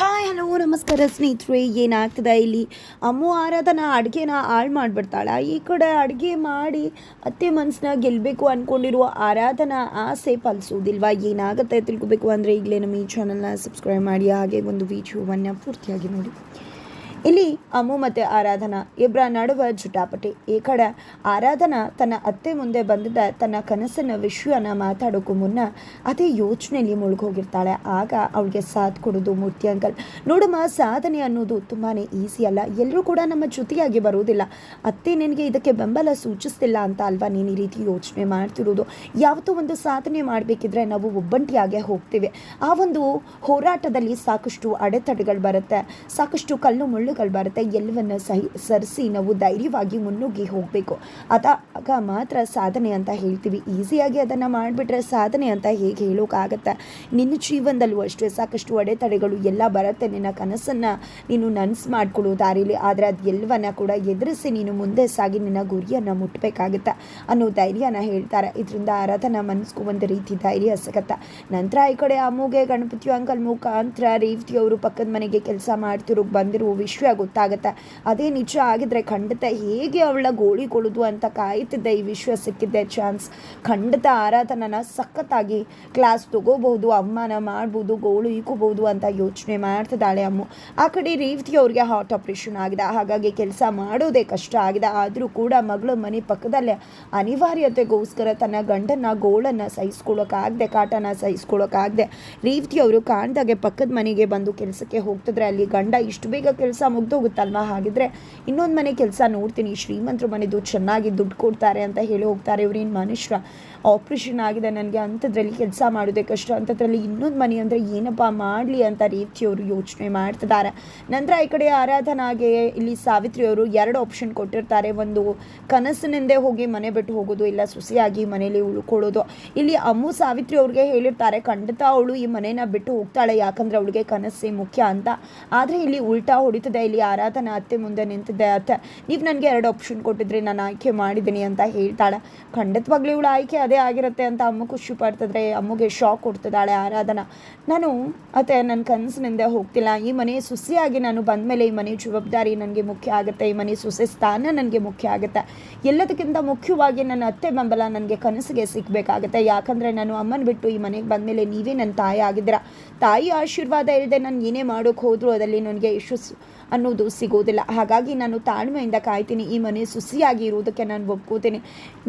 Hi, hello, ನಮಸ್ಕಾರ ಸ್ನೇಹಿತರೆ, ಏನಾಗ್ತದೆ ಇಲ್ಲಿ? ಅಮ್ಮು ಆರಾಧನ ಅಡುಗೆನ ಹಾಳು ಮಾಡಿಬಿಡ್ತಾಳೆ. ಈ ಕಡೆ ಅಡುಗೆ ಮಾಡಿ ಅತ್ತೆ ಮನಸ್ಸನ್ನ ಗೆಲ್ಲಬೇಕು ಅಂದ್ಕೊಂಡಿರುವ ಆರಾಧನ ಆಸೆ ಫಲಿಸೋದಿಲ್ವಾ ಏನಾಗುತ್ತೆ ತಿಳ್ಕೊಬೇಕು ಅಂದರೆ ಈಗಲೇ ನಮ್ಮ ಈ ಚಾನಲ್ನ ಸಬ್ಸ್ಕ್ರೈಬ್ ಮಾಡಿ, ಹಾಗೆ ಒಂದು ವಿಡಿಯೋವನ್ನು ಪೂರ್ತಿಯಾಗಿ ನೋಡಿ. ಇಲ್ಲಿ ಅಮ್ಮು ಮತ್ತು ಆರಾಧನಾ ಇಬ್ಬರ ನಡುವೆ ಜುಟಾಪಟಿ. ಈ ಕಡೆ ಆರಾಧನಾ ತನ್ನ ಅತ್ತೆ ಮುಂದೆ ಬಂದಿದ್ದ ತನ್ನ ಕನಸಿನ ವಿಷಯನ ಮಾತಾಡೋಕ್ಕೂ ಮುನ್ನ ಅದೇ ಯೋಚನೆಯಲ್ಲಿ ಮುಳುಗೋಗಿರ್ತಾಳೆ. ಆಗ ಅವಳಿಗೆ ಸಾಥ್ ಕೊಡೋದು ಮೂರ್ತಿ ಅಂಕಲ್. ನೋಡಮ್ಮ, ಸಾಧನೆ ಅನ್ನೋದು ತುಂಬಾ ಈಸಿ ಅಲ್ಲ. ಎಲ್ಲರೂ ಕೂಡ ನಮ್ಮ ಜೊತೆಯಾಗಿ ಬರೋದಿಲ್ಲ. ಅತ್ತೆ ನಿನಗೆ ಇದಕ್ಕೆ ಬೆಂಬಲ ಸೂಚಿಸ್ತಿಲ್ಲ ಅಂತ ಅಲ್ವಾ? ನೀನು ಈ ರೀತಿ ಯೋಚನೆ ಮಾಡ್ತಿರೋದು. ಯಾವತ್ತೂ ಒಂದು ಸಾಧನೆ ಮಾಡಬೇಕಿದ್ರೆ ನಾವು ಒಬ್ಬಂಟಿಯಾಗೆ ಹೋಗ್ತೀವಿ. ಆ ಒಂದು ಹೋರಾಟದಲ್ಲಿ ಸಾಕಷ್ಟು ಅಡೆತಡೆಗಳು ಬರುತ್ತೆ. ಸಾಕಷ್ಟು ಕಲ್ಲು ಮುಳ್ಳುಗಳು ಬರುತ್ತೆ ಎಲ್ಲವನ್ನ ಸಹಿ, ಸರಿಸಿ ನಾವು ಧೈರ್ಯವಾಗಿ ಮುನ್ನುಗ್ಗಿ ಹೋಗಬೇಕು. ಅದ ಆಗ ಮಾತ್ರ ಸಾಧನೆ ಅಂತ ಹೇಳ್ತೀವಿ. ಈಸಿಯಾಗಿ ಅದನ್ನು ಮಾಡಿಬಿಟ್ರೆ ಸಾಧನೆ ಅಂತ ಹೇಗೆ ಹೇಳೋಕ್ಕಾಗತ್ತೆ ನಿನ್ನ ಜೀವನದಲ್ಲೂ ಅಷ್ಟೇ. ಸಾಕಷ್ಟು ಅಡೆತಡೆಗಳು ಎಲ್ಲ ಬರುತ್ತೆ. ನಿನ್ನ ಕನಸನ್ನು ನೀನು ನನಸು ಮಾಡ್ಕೊಳ್ಳೋ ದಾರಿಲಿ. ಆದರೆ ಅದು ಎಲ್ಲವನ್ನ ಕೂಡ ಎದುರಿಸಿ ನೀನು ಮುಂದೆ ಸಾಗಿ ನಿನ್ನ ಗುರಿಯನ್ನು ಮುಟ್ಟಬೇಕಾಗತ್ತೆ ಅನ್ನೋ ಧೈರ್ಯನ ಹೇಳ್ತಾರೆ. ಇದರಿಂದ ಆರಾಧನ ಮನಸ್ಗೂ ಒಂದು ರೀತಿ ಧೈರ್ಯ ಸಿಗತ್ತೆ? ನಂತರ ಈ ಕಡೆ ಅಮ್ಮುಗೆ ಗಣಪತಿ, ಅಂಕಲ್ ಮುಖಾಂತರ, ರೇವತಿಯವರು ಪಕ್ಕದ ಮನೆಗೆ ಕೆಲಸ ಮಾಡ್ತಿರೋ, ಬಂದಿರೋ ವಿಷಯ ಗೊತ್ತಾಗುತ್ತೆ. ಅದೇ ನಿಜ ಆಗಿದ್ರೆ ಖಂಡಿತ ಹೇಗೆ ಅವಳ ಗೋಳಿ ಕೊಡೋದು ಅಂತ ಕಾಯ್ತಿದ್ದೆ ಈ ವಿಶ್ವ ಸಿಕ್ಕಿದ್ದೆ ಚಾನ್ಸ್. ಖಂಡಿತ ಆರಾಧನನ ಸಖತ್ತಾಗಿ ಕ್ಲಾಸ್ ತಗೋಬಹುದು, ಅವಮಾನ ಮಾಡ್ಬೋದು, ಗೋಳು ಈಕೋಬಹುದು ಅಂತ ಯೋಚನೆ ಮಾಡ್ತಿದ್ದಾಳೆ ಅಮ್ಮು. ಆ ಕಡೆ ರೀತಿ ಅವ್ರಿಗೆ ಹಾರ್ಟ್ ಆಪ್ರೇಷನ್ ಆಗಿದೆ. ಹಾಗಾಗಿ ಕೆಲಸ ಮಾಡೋದೇ ಕಷ್ಟ ಆಗಿದೆ. ಆದರೂ ಕೂಡ ಮಗಳು ಮನೆ ಪಕ್ಕದಲ್ಲೇ ಅನಿವಾರ್ಯತೆಗೋಸ್ಕರ ತನ್ನ ಗಂಡನ ಗೋಳನ್ನು ಸಹಿಸ್ಕೊಳ್ಳೋಕ್ಕಾಗದೆ ಕಾಟನ ಸಹಿಸ್ಕೊಳ್ಳೋಕ್ಕಾಗದೆ ರೀತಿ ಅವರು ಕಾಣ್ದಾಗೆ ಪಕ್ಕದ ಮನೆಗೆ ಬಂದು ಕೆಲಸಕ್ಕೆ ಹೋಗ್ತಿದ್ರೆ ಅಲ್ಲಿ ಗಂಡ ಇಷ್ಟು ಬೇಗ ಕೆಲಸ ಮುಗ್ದೋಗುತ್ತಲ್ವಾ? ಹಾಗಿದ್ರೆ ಇನ್ನೊಂದು ಮನೆ ಕೆಲಸ ನೋಡ್ತೀನಿ. ಶ್ರೀಮಂತರು ಮನೆದು ಚೆನ್ನಾಗಿ ದುಡ್ಡು ಕೊಡ್ತಾರೆ ಅಂತ ಹೇಳಿ ಹೋಗ್ತಾರೆ. ಇವ್ರೇನು ಮನುಷ್ಯ? ಆಪ್ರೇಷನ್ ಆಗಿದೆ, ನನಗೆ ಅಂಥದ್ರಲ್ಲಿ ಕೆಲಸ ಮಾಡೋದೇ ಕಷ್ಟ. ಅಂಥದ್ರಲ್ಲಿ ಇನ್ನೊಂದು ಮನೆ ಅಂದರೆ ಏನಪ್ಪ ಮಾಡಲಿ ಅಂತ ರೀತಿಯವರು ಯೋಚನೆ ಮಾಡ್ತಿದ್ದಾರೆ. ನಂತರ ಈ ಕಡೆ ಆರಾಧನಾಗೆ ಇಲ್ಲಿ ಸಾವಿತ್ರಿಯವರು ಎರಡು ಆಪ್ಷನ್ ಕೊಟ್ಟಿರ್ತಾರೆ. ಒಂದು ಕನಸಿನಿಂದೇ ಹೋಗಿ ಮನೆ ಬಿಟ್ಟು ಹೋಗೋದು, ಇಲ್ಲ ಸುಸಿಯಾಗಿ ಮನೇಲಿ ಉಳ್ಕೊಳ್ಳೋದು. ಇಲ್ಲಿ ಅಮ್ಮು ಸಾವಿತ್ರಿ ಅವ್ರಿಗೆ ಹೇಳಿರ್ತಾರೆ, ಖಂಡಿತ ಅವಳು ಈ ಮನೇನ ಬಿಟ್ಟು ಹೋಗ್ತಾಳೆ, ಯಾಕಂದ್ರೆ ಅವಳಿಗೆ ಕನಸೇ ಮುಖ್ಯ ಅಂತ. ಆದರೆ ಇಲ್ಲಿ ಉಲ್ಟಾ ಹೊಡಿತದೆ, ಇಲ್ಲಿ ಆರಾಧನಾ ಅತ್ತೆ ಮುಂದೆ ನಿಂತಿದೆ ಅತ್ತೆ. ನೀವು ನನಗೆ ಎರಡು ಆಪ್ಷನ್ ಕೊಟ್ಟಿದ್ರಿ ನಾನು ಆಯ್ಕೆ ಮಾಡಿದ್ದೀನಿ ಅಂತ ಹೇಳ್ತಾಳೆ. ಖಂಡಿತವಾಗ್ಲೂ ಇವಳು ಆಯ್ಕೆ ಅದೇ ಆಗಿರುತ್ತೆ ಅಂತ ಅಮ್ಮ ಖುಷಿ ಪಡ್ತಿದ್ರೆ, ಅಮ್ಮಗೆ ಶಾಕ್ ಕೊಡ್ತಿದ್ದಾಳೆ ಆರಾಧನಾ. ನಾನು ಅತ್ತೆ ನನ್ನ ಕನಸಿನಿಂದ ಹೋಗ್ತಿಲ್ಲ. ಈ ಮನೆ ಸುಸಿಯಾಗಿ ನಾನು ಬಂದ ಮೇಲೆ ಈ ಮನೆ ಜವಾಬ್ದಾರಿ ನನಗೆ ಮುಖ್ಯ ಆಗುತ್ತೆ. ಈ ಮನೆ ಸುಸೆ ಸ್ಥಾನ ನನಗೆ ಮುಖ್ಯ ಆಗುತ್ತೆ. ಎಲ್ಲದಕ್ಕಿಂತ ಮುಖ್ಯವಾಗಿ ನನ್ನ ಅತ್ತೆ ಬೆಂಬಲ ನನಗೆ ಕನಸಿಗೆ ಸಿಗಬೇಕಾಗುತ್ತೆ. ಯಾಕಂದರೆ ನಾನು ಅಮ್ಮನ ಬಿಟ್ಟು ಈ ಮನೆಗೆ ಬಂದ ಮೇಲೆ ನೀವೇ ನನ್ನ ತಾಯಿ ಆಗಿದ್ದೀರ? ತಾಯಿ ಆಶೀರ್ವಾದ ಇಲ್ಲದೆ ನಾನು ಏನೇ ಮಾಡೋಕ್ಕೆ ಹೋದರೂ ಅದರಲ್ಲಿ ನನಗೆ ಯಶಸ್ಸು ಅನ್ನೋದು ಸಿಗೋದಿಲ್ಲ. ಹಾಗಾಗಿ ನಾನು ತಾಳ್ಮೆಯಿಂದ ಕಾಯ್ತೀನಿ. ಈ ಮನೆ ಸುಸಿಯಾಗಿ ಇರುವುದಕ್ಕೆ ನಾನು ಒಪ್ಕೋತೀನಿ.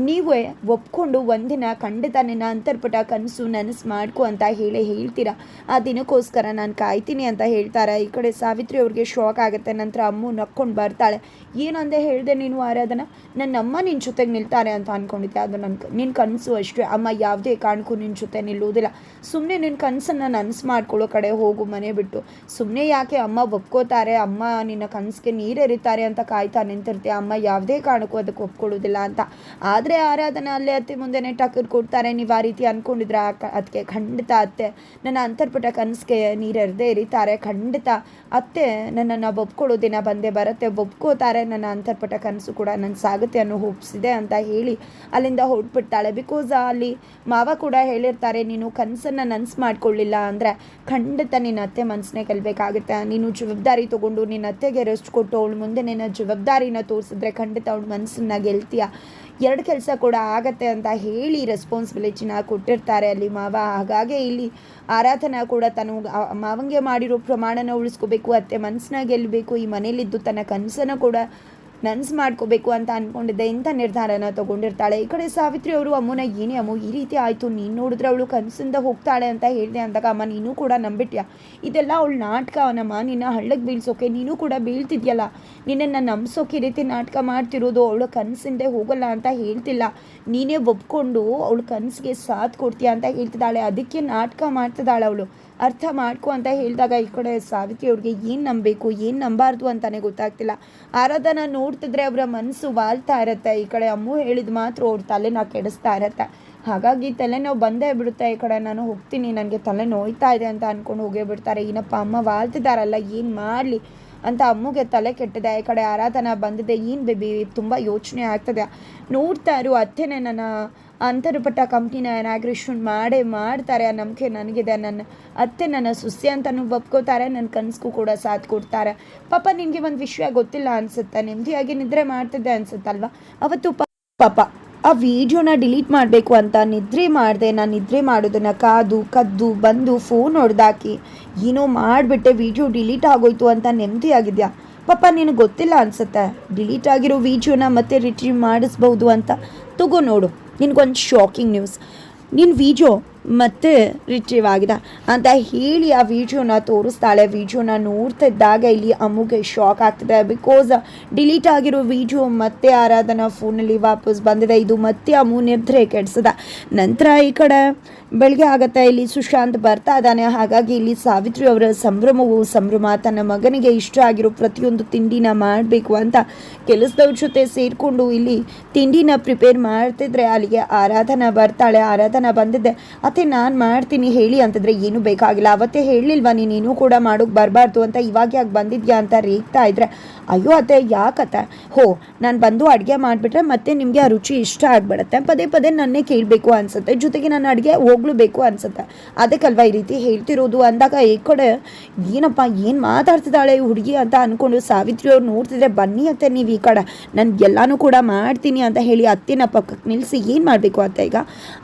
ನೀವೇ ಒಪ್ಕೊಂಡು ಒಂದಿನ ಖಂಡಿತ ನಿನ್ನ ಅಂತರ್ಪುಟ ಕನಸು ನನಸು ಮಾಡ್ಕೊ ಅಂತ ಹೇಳಿ ಹೇಳ್ತೀರಾ? ಆ ದಿನಕ್ಕೋಸ್ಕರ ನಾನು ಕಾಯ್ತೀನಿ ಅಂತ ಹೇಳ್ತಾರೆ? ಈ ಕಡೆ ಸಾವಿತ್ರಿ ಅವ್ರಿಗೆ ಶಾಕ್ ಆಗುತ್ತೆ. ನಂತರ ಅಮ್ಮು ನಕ್ಕೊಂಡು ಬರ್ತಾಳೆ. ಏನಂದೆ ಹೇಳಿದೆ ನೀನು ಆರಾಧನ? ನನ್ನ ಅಮ್ಮ ನಿನ್ನ ಜೊತೆಗೆ ನಿಲ್ತಾರೆ ಅಂತ ಅಂದ್ಕೊಂಡಿದ್ದೆ ಅದು ನನ್ನ ನಿನ್ನ ಕನಸು ಅಷ್ಟೇ. ಅಮ್ಮ ಯಾವುದೇ ಕಾರಣಕ್ಕೂ ನಿನ್ನ ಜೊತೆ ನಿಲ್ಲುವುದಿಲ್ಲ. ಸುಮ್ಮನೆ ನಿನ್ನ ಕನಸನ್ನು ನನಸು ಮಾಡ್ಕೊಳ್ಳೋ ಕಡೆ ಹೋಗು ಮನೆ ಬಿಟ್ಟು. ಸುಮ್ಮನೆ ಯಾಕೆ ಅಮ್ಮ ಒಪ್ಕೋತಾರೆ? ಅಮ್ಮ ನಿನ್ನ ಕನಸಿಗೆ ನೀರೆರಿತಾರೆ ಅಂತ ಕಾಯ್ತಾ ನಿಂತಿರ್ತೀಯ? ಅಮ್ಮ ಯಾವುದೇ ಕಾರಣಕ್ಕೂ ಅದಕ್ಕೆ ಒಪ್ಕೊಳ್ಳೋದಿಲ್ಲ ಅಂತ. ಆದರೆ ಆರಾಧನಾ, ಅಲ್ಲೇ ಅತ್ತೆ ಮುಂದೆನೇ ಟಕ್ಕರ್ ಕೊಡ್ತಾರೆ. ನೀವು ಆ ರೀತಿ ಅಂದ್ಕೊಂಡಿದ್ರೆ ಅದಕ್ಕೆ ಖಂಡಿತ ಅತ್ತೆ. ನನ್ನ ಅಂತರ್ಪುಟ ಕನಸಿಗೆ ನೀರೆರದೇ ಇರಿತಾರೆ. ಖಂಡಿತ ಅತ್ತೆ ನನ್ನನ್ನು ಒಪ್ಕೊಳ್ಳೋ ದಿನ ಬಂದೇ ಬರುತ್ತೆ. ಒಪ್ಕೋತಾರೆ ನನ್ನ ಅಂತರ್ಪಟ ಕನಸು ಕೂಡ. ನನ್ನ ಸಾಗುತ್ತೆ ಅನ್ನೋ ಹೋಪ್ಸಿದೆ ಅಂತ ಹೇಳಿ ಅಲ್ಲಿಂದ ಹೊರಟ್ಬಿಡ್ತಾಳೆ. ಬಿಕಾಸ್ ಅಲ್ಲಿ ಮಾವ ಕೂಡ ಹೇಳಿರ್ತಾರೆ, ನೀನು ಕನಸನ್ನು ನನಸು ಮಾಡಿಕೊಳ್ಳಿಲ್ಲ ಅಂದರೆ ಖಂಡಿತ ನಿನ್ನ ಅತ್ತೆ ಮನಸ್ಸನ್ನೇ ಗೆಲ್ಲಬೇಕಾಗುತ್ತೆ ನೀನು ಜವಾಬ್ದಾರಿ ತೊಗೊಂಡು ನಿನ್ನ ಅತ್ತೆಗೆ ರೆಸ್ಟ್ ಕೊಟ್ಟು ಅವಳು ಮುಂದೆ ನಿನ್ನ ಜವಾಬ್ದಾರಿನ ತೋರಿಸಿದ್ರೆ ಖಂಡಿತ ಅವಳು ಮನಸ್ಸನ್ನ ಗೆಲ್ತೀಯ. ಎರಡು ಕೆಲಸ ಕೂಡ ಆಗತ್ತೆ ಅಂತ ಹೇಳಿ ರೆಸ್ಪಾನ್ಸಿಬಿಲಿಟಿನ ಕೊಟ್ಟಿರ್ತಾರೆ ಅಲ್ಲಿ ಮಾವ. ಹಾಗಾಗಿ ಇಲ್ಲಿ ಆರಾಧನಾ ಕೂಡ ತಾನು ಮಾವಂಗೆ ಮಾಡಿರೋ ಪ್ರಮಾಣನ ಉಳಿಸ್ಕೋಬೇಕು, ಅತ್ತೆ ಮನಸ್ಸನ್ನ ಗೆಲ್ಲಬೇಕು ಈ ಮನೇಲಿದ್ದು ತನ್ನ ಕನಸನ್ನು ಕೂಡ ನನ್ಸು ಮಾಡ್ಕೋಬೇಕು ಅಂತ ಅಂದ್ಕೊಂಡಿದ್ದೆ ಇಂಥ ನಿರ್ಧಾರನ ತಗೊಂಡಿರ್ತಾಳೆ. ಈ ಕಡೆ ಸಾವಿತ್ರಿ ಅವರು, ಅಮ್ಮನ, ಏನೇ ಅಮ್ಮ, ಈ ರೀತಿ ಆಯಿತು. ನೀನು ನೋಡಿದ್ರೆ ಅವಳು ಕನಸಿಂದ ಹೋಗ್ತಾಳೆ ಅಂತ ಹೇಳಿದೆ ಅಂದಾಗ, ಅಮ್ಮ, ನೀನು ಕೂಡ ನಂಬಿಟ್ಯಾ? ಇದೆಲ್ಲ ಅವಳು ನಾಟಕ ಅವನಮ್ಮ. ನಿನ್ನ ಹಳ್ಳಕ್ಕೆ ಬೀಳ್ಸೋಕೆ ನೀನು ಕೂಡ ಬೀಳ್ತಿದ್ಯಲ್ಲ. ನಿನ್ನನ್ನು ನಂಬಿಸೋಕೆ ಈ ರೀತಿ ನಾಟಕ ಮಾಡ್ತಿರೋದು ಅವಳು ಕನಸಿಂದೆ ಹೋಗಲ್ಲ ಅಂತ ಹೇಳ್ತಿಲ್ಲ. ನೀನೇ ಒಪ್ಕೊಂಡು ಅವಳು ಕನಸಿಗೆ ಸಾಥ್ ಕೊಡ್ತೀಯ ಅಂತ ಹೇಳ್ತಿದ್ದಾಳೆ. ಅದಕ್ಕೆ ನಾಟಕ ಮಾಡ್ತಿದ್ದಾಳೆ ಅವಳು. ಅರ್ಥ ಮಾಡ್ಕೊ ಅಂತ ಹೇಳಿದಾಗ ಈ ಕಡೆ ಸಾವಿತ್ರಿ ಅವ್ರಿಗೆ ಏನು ನಂಬಬೇಕು, ಏನು ನಂಬಾರ್ದು ಅಂತಾನೆ ಗೊತ್ತಾಗ್ತಿಲ್ಲ. ಆರಾಧನ ನೋಡ್ತಿದ್ರೆ ಅವರ ಮನಸ್ಸು ವಾಲ್ತಾ ಇರುತ್ತೆ. ಈ ಕಡೆ ಅಮ್ಮು ಹೇಳಿದ ಮಾತ್ರ ಅವ್ರ ತಲೆನ ಕೆಡಿಸ್ತಾ ಇರತ್ತೆ. ಹಾಗಾಗಿ ತಲೆನೋವು ಬಂದೇ ಬಿಡುತ್ತೆ ಈ ಕಡೆ. ನಾನು ಹೋಗ್ತೀನಿ. ನನಗೆ ತಲೆ ನೋಯ್ತಾ ಇದೆ ಅಂತ ಅಂದ್ಕೊಂಡು ಹೋಗೇ ಬಿಡ್ತಾರೆ. ಏನಪ್ಪ, ಅಮ್ಮ ವಾಲ್ತಿದಾರಲ್ಲ, ಏನು ಮಾಡಲಿ? ಅಂತ ಅಮ್ಮುಗೆ ತಲೆ ಕೆಟ್ಟಿದೆ. ಈ ಕಡೆ ಆರಾಧನಾ ಬಂದಿದೆ. ಏನು ಬೇಬಿ? ತುಂಬ ಯೋಚನೆ ಆಗ್ತದೆ. ನೋಡ್ತಾ ಇರು, ಅತ್ತೆನೇ ನನ್ನ ಅಂತರಪಟ್ಟ ಕಂಪ್ನಿನ ಇನಾಗ್ರೇಷನ್ ಮಾಡೇ ಮಾಡ್ತಾರೆ. ಆ ನಂಬಿಕೆ ನನಗಿದೆ. ನನ್ನ ಅತ್ತೆ ನನ್ನ ಸುಸ್ತಿ ಅಂತಲೂ ಒಪ್ಕೋತಾರೆ. ನನ್ನ ಕನಸಿಗೂ ಕೂಡ ಸಾಥ್ ಕೊಡ್ತಾರೆ. ಪಾಪ, ನಿನಗೆ ಒಂದು ವಿಷಯ ಗೊತ್ತಿಲ್ಲ ಅನಿಸುತ್ತೆ. ನೆಮ್ಮದಿಯಾಗಿ ನಿದ್ರೆ ಮಾಡ್ತಿದ್ದೆ ಅನ್ಸುತ್ತಲ್ವಾ? ಅವತ್ತು ಪಾಪ. ಆ ವಿಡಿಯೋನ ಡಿಲೀಟ್ ಮಾಡಬೇಕು ಅಂತ ನಿದ್ರೆ ಮಾಡಿದೆ, ನಾನು ನಿದ್ರೆ ಮಾಡೋದನ್ನು ಕಾದು, ಕದ್ದು, ಬಂದು ಫೋನ್ ಹೊಡೆದಾಕಿ. ಏನೋ ಮಾಡಿಬಿಟ್ಟೆ, ವಿಡಿಯೋ ಡಿಲೀಟ್ ಆಗೋಯ್ತು ಅಂತ ನೆಮ್ಮದಿ ಆಗಿದೆಯಾ? ಪಾಪ ನಿನಗೆ ಗೊತ್ತಿಲ್ಲ ಅನಿಸುತ್ತೆ. ಡಿಲೀಟ್ ಆಗಿರೋ ವಿಡಿಯೋನ ಮತ್ತೆ ರಿಟ್ರೀವ್ ಮಾಡಿಸ್ಬೋದು ಅಂತ. ತಗೋ ನೋಡು, ನಿನಗೊಂದು ಶಾಕಿಂಗ್ ನ್ಯೂಸ್ ನಿನ್ನ ವಿಡಿಯೋ ಮತ್ತೆ ರಿಟ್ರೀವ್ ಆಗಿದೆ. ಅಂತ ಹೇಳಿ ಆ ವಿಡಿಯೋನ ತೋರಿಸ್ತಾಳೆ. ವಿಡಿಯೋನ ನೋಡ್ತಿದ್ದಾಗ ಇಲ್ಲಿ ಅಮ್ಮಗೆ ಶಾಕ್ ಆಗ್ತಿದೆ. ಬಿಕಾಸ್ ಡಿಲೀಟ್ ಆಗಿರೋ ವಿಡಿಯೋ ಮತ್ತೆ ಆರಾಧನಾ ಫೋನಲ್ಲಿ ವಾಪಸ್ ಬಂದಿದೆ. ಇದು ಮತ್ತೆ ಅಮ್ಮು ನಿರ್ಧರೆ ಕೆಡಿಸಿದೆ. ನಂತರ ಈ ಕಡೆ ಬೆಳಗ್ಗೆ ಆಗತ್ತೆ. ಇಲ್ಲಿ ಸುಶಾಂತ್ ಬರ್ತಾ ಇದ್ದಾನೆ. ಹಾಗಾಗಿ ಇಲ್ಲಿ ಸಾವಿತ್ರಿ ಅವರ ಸಂಭ್ರಮವು ಸಂಭ್ರಮ. ತನ್ನ ಮಗನಿಗೆ ಇಷ್ಟ ಆಗಿರೋ ಪ್ರತಿಯೊಂದು ತಿಂಡಿನ ಮಾಡಬೇಕು ಅಂತ ಕೆಲಸದವ್ರ ಜೊತೆ ಸೇರಿಕೊಂಡು ಇಲ್ಲಿ ತಿಂಡಿನ ಪ್ರಿಪೇರ್ ಮಾಡ್ತಿದ್ರೆ ಅಲ್ಲಿಗೆ ಆರಾಧನಾ ಬರ್ತಾಳೆ. ಆರಾಧನಾ ಬಂದಿದ್ದೆ. ಅತ್ತೆ ನಾನು ಮಾಡ್ತೀನಿ ಹೇಳಿ ಅಂತಂದರೆ ಏನು ಬೇಕಾಗಿಲ್ಲ. ಅವತ್ತೇ ಹೇಳಿಲ್ವಾ, ನೀನು ಕೂಡ ಮಾಡೋಕೆ ಬರಬಾರ್ದು ಅಂತ ಇವಾಗ ಯಾಕೆ ಬಂದಿದ್ಯಾ ಅಂತ ರೇಗ್ತಾ ಇದ್ರೆ, ಅಯ್ಯೋ ಅತ್ತೆ, ಯಾಕತ್ತೆ? ಹೋ, ನಾನು ಬಂದು ಅಡುಗೆ ಮಾಡಿಬಿಟ್ರೆ ಮತ್ತೆ ನಿಮಗೆ ಆ ರುಚಿ ಇಷ್ಟ ಆಗ್ಬಿಡತ್ತೆ. ಪದೇ ಪದೇ ನನ್ನೇ ಕೇಳಬೇಕು ಅನ್ಸುತ್ತೆ. ಜೊತೆಗೆ ನಾನು ಅಡುಗೆ ಹೋಗ್ಲೂಬೇಕು ಅನ್ಸುತ್ತೆ. ಅದಕ್ಕಲ್ವಾ ಈ ರೀತಿ ಹೇಳ್ತಿರೋದು? ಅಂದಾಗ ಈ ಕಡೆ, ಏನಪ್ಪ, ಏನು ಮಾತಾಡ್ತಿದ್ದಾಳೆ ಹುಡುಗಿ ಅಂತ ಅಂದ್ಕೊಂಡು ಸಾವಿತ್ರಿ ಅವ್ರು ನೋಡ್ತಿದ್ರೆ, ಬನ್ನಿ ಅತ್ತೆ ನೀವು ಈ ಕಡೆ. ನಾನು ಎಲ್ಲನೂ ಕೂಡ ಮಾಡ್ತೀನಿ ಅಂತ ಹೇಳಿ ಅತ್ತೆನ ಪಕ್ಕಕ್ಕೆ ನಿಲ್ಲಿಸಿ ಏನು ಮಾಡಬೇಕು ಅತ್ತೆ ಈಗ?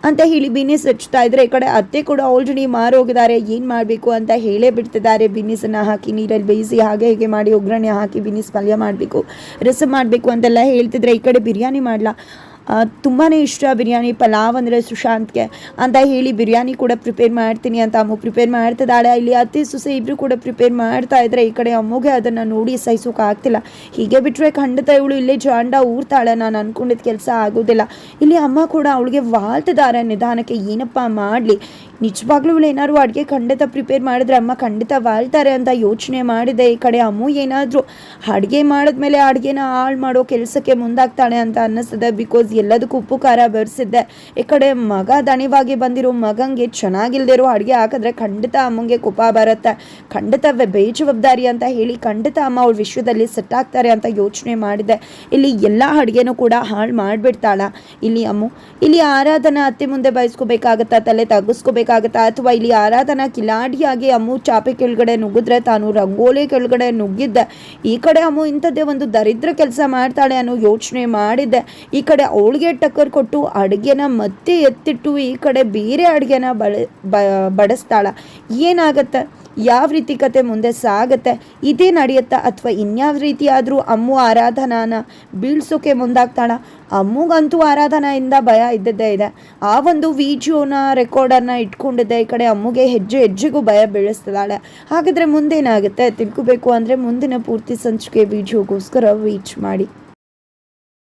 ಅಂತ ಹೇಳಿ ಬೀನೆ ಸಚ್ತಾ ಇದ್ರೆ ಈ ಕಡೆ ಅತ್ತೆ ಕೂಡ ಆಲ್ರೆಡಿ ಮಾರೋಗಿದ್ದಾರೆ. ಏನು ಮಾಡಬೇಕು ಅಂತ ಹೇಳೇ ಬಿಡ್ತಿದ್ದಾರೆ. ಬಿನ್ನಿಸನ್ನು ಹಾಕಿ, ನೀರಲ್ಲಿ ಬೇಯಿಸಿ, ಹಾಗೆ ಹೀಗೆ ಮಾಡಿ, ಒಗ್ಗರಣೆ ಹಾಕಿ ಬಿನ್ನಿಸ್ ಪಲ್ಯ ಮಾಡಬೇಕು ರಸಮ್ ಮಾಡಬೇಕು ಅಂತೆಲ್ಲ ಹೇಳ್ತಿದ್ರೆ ಈ ಕಡೆ ಬಿರಿಯಾನಿ ಮಾಡಲ? ತುಂಬಾ ಇಷ್ಟ ಬಿರಿಯಾನಿ, ಪಲಾವ್ ಅಂದರೆ ಸುಶಾಂತ್ಗೆ. ಅಂತ ಹೇಳಿ ಬಿರಿಯಾನಿ ಕೂಡ ಪ್ರಿಪೇರ್ ಮಾಡ್ತೀನಿ ಅಂತ ಅಮ್ಮ ಪ್ರಿಪೇರ್ ಮಾಡ್ತಿದ್ದಾಳೆ. ಇಲ್ಲಿ ಅತ್ತೆ, ಸೊಸೆ ಇಬ್ಬರು ಕೂಡ ಪ್ರಿಪೇರ್ ಮಾಡ್ತಾ ಇದ್ದರೆ ಈ ಕಡೆ ಅಮ್ಮಗೆ ಅದನ್ನು ನೋಡಿ ಸಹಿಸೋಕೆ ಆಗ್ತಿಲ್ಲ. ಹೀಗೆ ಬಿಟ್ಟರೆ ಖಂಡಿತ ಇವಳು ಇಲ್ಲೇ ಜಾಂಡ ಊರ್ತಾಳೆ. ನಾನು ಅನ್ಕೊಂಡಿದ್ದ ಕೆಲಸ ಆಗೋದಿಲ್ಲ. ಇಲ್ಲಿ ಅಮ್ಮ ಕೂಡ ಅವಳಿಗೆ ವಾಲ್ತಿದ್ದಾರೆ ನಿಧಾನಕ್ಕೆ. ಏನಪ್ಪ ಮಾಡಲಿ? ನಿಜವಾಗ್ಲೂ ಏನಾದ್ರು ಅಡುಗೆ ಖಂಡಿತ ಪ್ರಿಪೇರ್ ಮಾಡಿದ್ರೆ ಅಮ್ಮ ಖಂಡಿತ ವಾಳ್ತಾರೆ ಅಂತ ಯೋಚನೆ ಮಾಡಿದೆ. ಈ ಕಡೆ ಅಮ್ಮು ಏನಾದರೂ ಅಡುಗೆ ಮಾಡಿದ್ಮೇಲೆ ಅಡುಗೆನ ಹಾಳು ಮಾಡೋ ಕೆಲಸಕ್ಕೆ ಮುಂದಾಗ್ತಾಳೆ ಅಂತ ಅನ್ನಿಸ್ತದೆ ಬಿಕಾಸ್ ಎಲ್ಲದಕ್ಕೂ ಉಪ್ಪು ಖಾರ ಬೆರೆಸಿದ್ದೆ. ಈ ಕಡೆ ಮಗ ದಣಿವಾಗಿ ಬಂದಿರೋ ಮಗಂಗೆ ಚೆನ್ನಾಗಿಲ್ದಿರೋ ಅಡುಗೆ ಹಾಕಿದ್ರೆ ಖಂಡಿತ ಅಮ್ಮಂಗೆ ಕುಪ ಬರುತ್ತೆ. ಖಂಡಿತ ಬೇಜವಾಬ್ದಾರಿ ಅಂತ ಹೇಳಿ ಖಂಡಿತ ಅಮ್ಮ ಅವಳ ವಿಶ್ವದಲ್ಲಿ ಸೆಟ್ ಆಗ್ತಾರೆ ಅಂತ ಯೋಚನೆ ಮಾಡಿದೆ. ಇಲ್ಲಿ ಎಲ್ಲ ಅಡುಗೆನೂ ಕೂಡ ಹಾಳು ಮಾಡಿಬಿಡ್ತಾಳ. ಇಲ್ಲಿ ಅಮ್ಮು, ಇಲ್ಲಿ ಆರಾಧನಾ ಅತ್ತೆ ಮುಂದೆ ಬಯಸ್ಕೋಬೇಕಾಗತ್ತಾ, ತಲೆ ತಗ್ಗಿಸ್ಕೋಬೇಕಾಗತ್ತಾ ಅಥವಾ ಇಲ್ಲಿ ಆರಾಧನಾ ಕಿಲಾಡಿಯಾಗಿ ಅಮ್ಮು ಚಾಪೆ ಕೆಳಗಡೆ ನುಗ್ಗಿದ್ರೆ ತಾನು ರಂಗೋಲಿ ಕೆಳಗಡೆ ನುಗ್ಗಿದ್ದೆ. ಈ ಕಡೆ ಅಮ್ಮು ಇಂಥದ್ದೇ ಒಂದು ದರಿದ್ರ ಕೆಲಸ ಮಾಡ್ತಾಳೆ ಅನ್ನೋ ಯೋಚನೆ ಮಾಡಿದ್ದೆ. ಈ ಕಡೆ ಅವಳಿಗೆ ಟಕ್ಕರ್ ಕೊಟ್ಟು ಅಡುಗೆನ ಮತ್ತೆ ಎತ್ತಿಟ್ಟು ಈ ಕಡೆ ಬೇರೆ ಅಡುಗೆನ ಬಳ ಬಡಿಸ್ತಾಳ. ಏನಾಗತ್ತೆ? ಯಾವ ರೀತಿ ಕತೆ ಮುಂದೆ ಸಾಗತ್ತೆ, ಇದೇ ನಡೆಯುತ್ತಾ ಅಥವಾ ಇನ್ಯಾವ ರೀತಿಯಾದರೂ ಅಮ್ಮು ಆರಾಧನಾನ ಬೀಳ್ಸೋಕೆ ಮುಂದಾಗ್ತಾಳ? ಅಮ್ಮಗಂತೂ ಆರಾಧನೆಯಿಂದ ಭಯ ಇದ್ದದ್ದೇ ಇದೆ. ಆ ಒಂದು ವಿಡಿಯೋನ ರೆಕಾರ್ಡನ್ನು ಇಟ್ಕೊಂಡಿದ್ದೆ, ಈ ಕಡೆ ಅಮ್ಮಗೆ ಹೆಜ್ಜೆ ಹೆಜ್ಜೆಗೂ ಭಯ ಬೀಳಿಸ್ತಿದ್ದಾಳೆ ಹಾಗಾದರೆ ಮುಂದೇನಾಗುತ್ತೆ? ತಿಳ್ಕೋಬೇಕು ಅಂದರೆ ಮುಂದಿನ ಪೂರ್ತಿ ಸಂಚಿಕೆ ವಿಡಿಯೋಗೋಸ್ಕರ ವೀಚ್ ಮಾಡಿ.